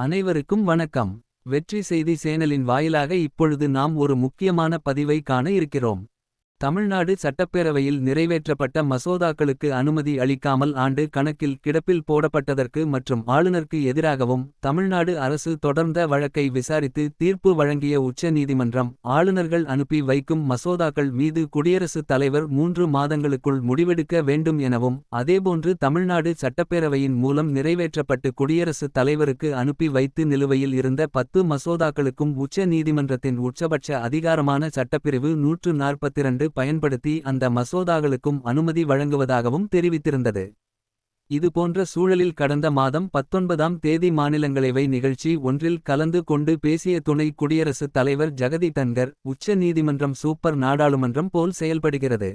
அனைவருக்கும் வணக்கம். வெற்றி செய்தி சேனலின் வாயிலாக இப்பொழுது நாம் ஒரு முக்கியமான பதிவை காண இருக்கிறோம். தமிழ்நாடு சட்டப்பேரவையில் நிறைவேற்றப்பட்ட மசோதாக்களுக்கு அனுமதி அளிக்காமல் ஆண்டு கணக்கில் கிடப்பில் போடப்பட்டதற்கு மற்றும் ஆளுநருக்கு எதிராகவும் தமிழ்நாடு அரசு தொடர்ந்த வழக்கை விசாரித்து தீர்ப்பு வழங்கிய உச்ச நீதிமன்றம் ஆளுநர்கள் அனுப்பி வைக்கும் மசோதாக்கள் மீது குடியரசுத் தலைவர் மூன்று மாதங்களுக்குள் முடிவெடுக்க வேண்டும் எனவும் அதேபோன்று தமிழ்நாடு சட்டப்பேரவையின் மூலம் நிறைவேற்றப்பட்டு குடியரசுத் தலைவருக்கு அனுப்பி வைத்து நிலுவையில் இருந்த பத்து மசோதாக்களுக்கும் உச்ச நீதிமன்றத்தின் உச்சபட்ச அதிகாரமான சட்டப்பிரிவு நூற்று நாற்பத்திரண்டு பயன்படுத்தி அந்த மசோதாக்களுக்கும் அனுமதி வழங்குவதாகவும் தெரிவித்திருந்தது. இதுபோன்ற சூழலில் கடந்த மாதம் பத்தொன்பதாம் தேதி மாநிலங்களவை நிகழ்ச்சி ஒன்றில் கலந்து கொண்டு பேசிய துணை குடியரசுத் தலைவர் ஜெகதி தன்கர் உச்ச நீதிமன்றம் சூப்பர் நாடாளுமன்றம் போல் செயல்படுகிறது.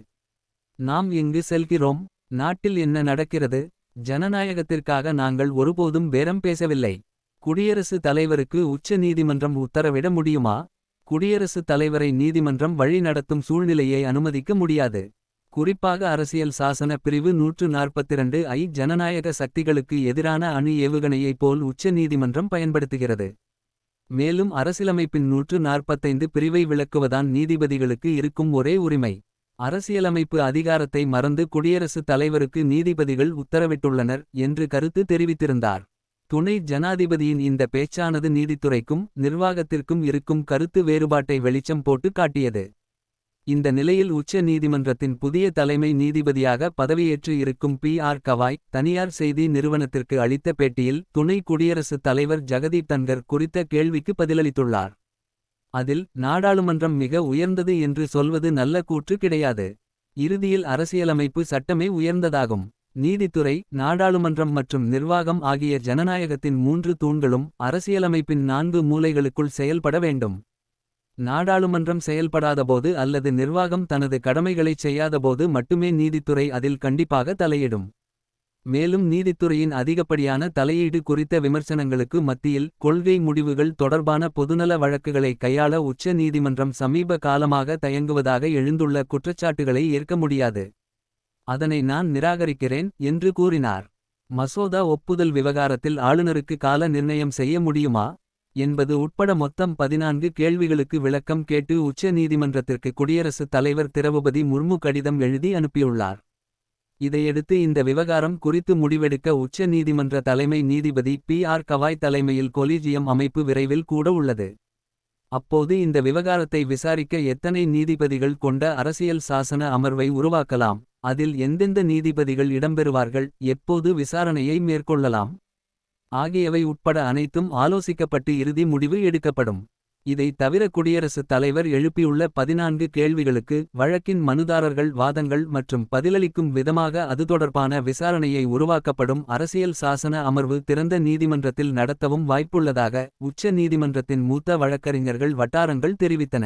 நாம் இங்கு செல்கிறோம்? நாட்டில் என்ன நடக்கிறது? ஜனநாயகத்திற்காக நாங்கள் ஒருபோதும் பேரம் பேசவில்லை. குடியரசு தலைவருக்கு உச்ச நீதிமன்றம் உத்தரவிட முடியுமா? குடியரசுத் தலைவரை நீதிமன்றம் வழிநடத்தும் சூழ்நிலையை அனுமதிக்க முடியாது. குறிப்பாக அரசியல் சாசன பிரிவு நூற்று நாற்பத்திரண்டு ஐ ஜனநாயக சக்திகளுக்கு எதிரான அணு ஏவுகணையைப் போல் உச்ச நீதிமன்றம் பயன்படுத்துகிறது. மேலும் அரசியலமைப்பின் நூற்று நாற்பத்தைந்து பிரிவை விளக்குவதான் நீதிபதிகளுக்கு இருக்கும் ஒரே உரிமை. அரசியலமைப்பு அதிகாரத்தை மறந்து குடியரசுத் தலைவருக்கு நீதிபதிகள் உத்தரவிட்டுள்ளனர் என்று கருத்து தெரிவித்திருந்தார். துணை ஜனாதிபதியின் இந்த பேச்சானது நீதித்துறைக்கும் நிர்வாகத்திற்கும் இருக்கும் கருத்து வேறுபாட்டை வெளிச்சம் போட்டு காட்டியது. இந்த நிலையில் உச்ச நீதிமன்றத்தின் புதிய தலைமை நீதிபதியாக பதவியேற்று இருக்கும் பி. ஆர். கவாய் தனியார் செய்தி நிறுவனத்திற்கு அளித்த பேட்டியில் துணை குடியரசுத் தலைவர் ஜெகதீப் தன்கர் குறித்த கேள்விக்கு பதிலளித்துள்ளார். அதில் நாடாளுமன்றம் மிக உயர்ந்தது என்று சொல்வது நல்ல கூற்று கிடையாது. இறுதியில் அரசியலமைப்பு சட்டமே உயர்ந்ததாகும். நீதித்துறை நாடாளுமன்றம் மற்றும் நிர்வாகம் ஆகிய ஜனநாயகத்தின் மூன்று தூண்களும் அரசியலமைப்பின் நான்கு மூலைகளுக்குள் செயல்பட வேண்டும். நாடாளுமன்றம் செயல்படாதபோது அல்லது நிர்வாகம் தனது கடமைகளைச் செய்யாதபோது மட்டுமே நீதித்துறை அதில் கண்டிப்பாக தலையிடும். மேலும் நீதித்துறையின் அதிகப்படியான தலையீடு குறித்த விமர்சனங்களுக்கு மத்தியில் கொள்கை முடிவுகள் தொடர்பான பொதுநல வழக்குகளை கையாள உச்ச நீதிமன்றம் சமீப காலமாக தயங்குவதாக எழுந்துள்ள குற்றச்சாட்டுகளை ஏற்க முடியாது. அதனை நான் நிராகரிக்கிறேன் என்று கூறினார். மசோதா ஒப்புதல் விவகாரத்தில் ஆளுநருக்கு கால நிர்ணயம் செய்ய முடியுமா? என்பது உட்பட மொத்தம் பதினான்கு கேள்விகளுக்கு விளக்கம் கேட்டு உச்ச நீதிமன்றத்திற்கு குடியரசுத் தலைவர் திரவுபதி முர்மு கடிதம் எழுதி அனுப்பியுள்ளார். இதையடுத்து இந்த விவகாரம் குறித்து முடிவெடுக்க உச்ச நீதிமன்ற தலைமை நீதிபதி பி. ஆர். கவாய் தலைமையில் கொலீஜியம் அமைப்பு விரைவில் கூட உள்ளது. அப்போது இந்த விவகாரத்தை விசாரிக்க எத்தனை நீதிபதிகள் கொண்ட அரசியல் சாசன அமர்வை உருவாக்கலாம்? அதில் எந்தெந்த நீதிபதிகள் இடம்பெறுவார்கள் எப்போது விசாரணையை மேற்கொள்ளலாம். ஆகியவை உட்பட அனைத்தும் ஆலோசிக்கப்பட்டு இறுதி முடிவு எடுக்கப்படும். இதை தவிர குடியரசுத் தலைவர் எழுப்பியுள்ள பதினான்கு கேள்விகளுக்கு வழக்கின் மனுதாரர்கள் வாதங்கள் மற்றும் பதிலளிக்கும் விதமாக அது தொடர்பான விசாரணையை உருவாக்கப்படும் அரசியல் சாசன அமர்வு திறந்த நீதிமன்றத்தில் நடத்தவும் வாய்ப்புள்ளதாக உச்ச நீதிமன்றத்தின் மூத்த வழக்கறிஞர்கள் வட்டாரங்கள் தெரிவித்தன.